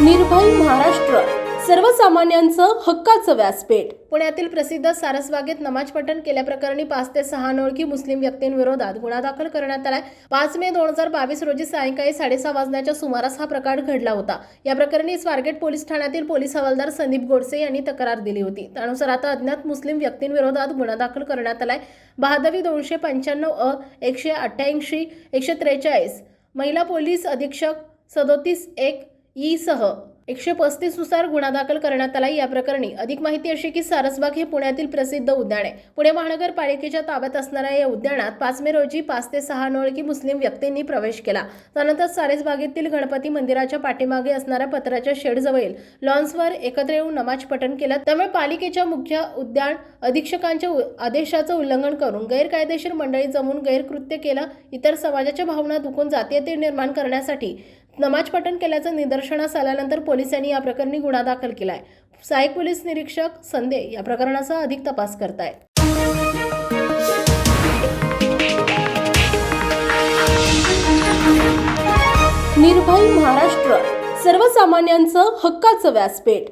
निर्भय महाराष्ट्र सर्वसामान्यांचं हक्काचं व्यासपीठ. पुण्यातील प्रसिद्ध सारसबागेत नमाज पठण केल्याप्रकरणी पाच ते सहा अनोळखी मुस्लिम व्यक्तींविरोधात गुन्हा दाखल करण्यात आलाय. पाच मे दोन हजार बावीस रोजी सायंकाळी साडेसहा वाजण्याच्या सुमारास हा प्रकार घडला होता. या प्रकरणी स्वारगेट पोलीस ठाण्यातील पोलीस हवालदार संदीप गोडसे यांनी तक्रार दिली होती. त्यानुसार आता अज्ञात मुस्लिम व्यक्तींविरोधात गुन्हा दाखल करण्यात आलाय. बहादवी दोनशे पंच्याण्णव अ एकशे अठ्ठ्याऐंशी एकशे त्रेचाळीस. महिला पोलीस अधीक्षक सदोतीस एक ई सह एकशे पस्तीसनुसार गुन्हा दाखल करण्यात आला. या प्रकरणी अधिक माहिती अशी की सारसबाग हे पुण्यातील प्रसिद्ध उद्यान आहे. पुणे महानगरपालिकेच्या ताब्यात असणाऱ्या या उद्यानात पाच मे रोजी पाच ते सहा नोळकी मुस्लिम व्यक्तींनी प्रवेश केला. त्यानंतर सारसबागेतील गणपती मंदिराच्या पाठीमागे असणाऱ्या पत्राच्या शेडजवळील लॉन्सवर एकत्र येऊन नमाज पठण केलं. त्यामुळे पालिकेच्या मुख्य उद्यान अधीक्षकांच्या उ- आदेशाचं उल्लंघन करून गैरकायदेशीर मंडळी जमून गैरकृत्य केलं. इतर समाजाच्या भावना दुखून जातीय निर्माण करण्यासाठी नमाज पठण केल्याचं निदर्शनास आल्यानंतर पोलिसांनी या प्रकरणी गुन्हा दाखल केलाय. सहाय्यक पोलीस निरीक्षक संदे या प्रकरणाचा अधिक तपास करतायत. निर्भय महाराष्ट्र सर्वसामान्यांचं हक्काचं व्यासपीठ.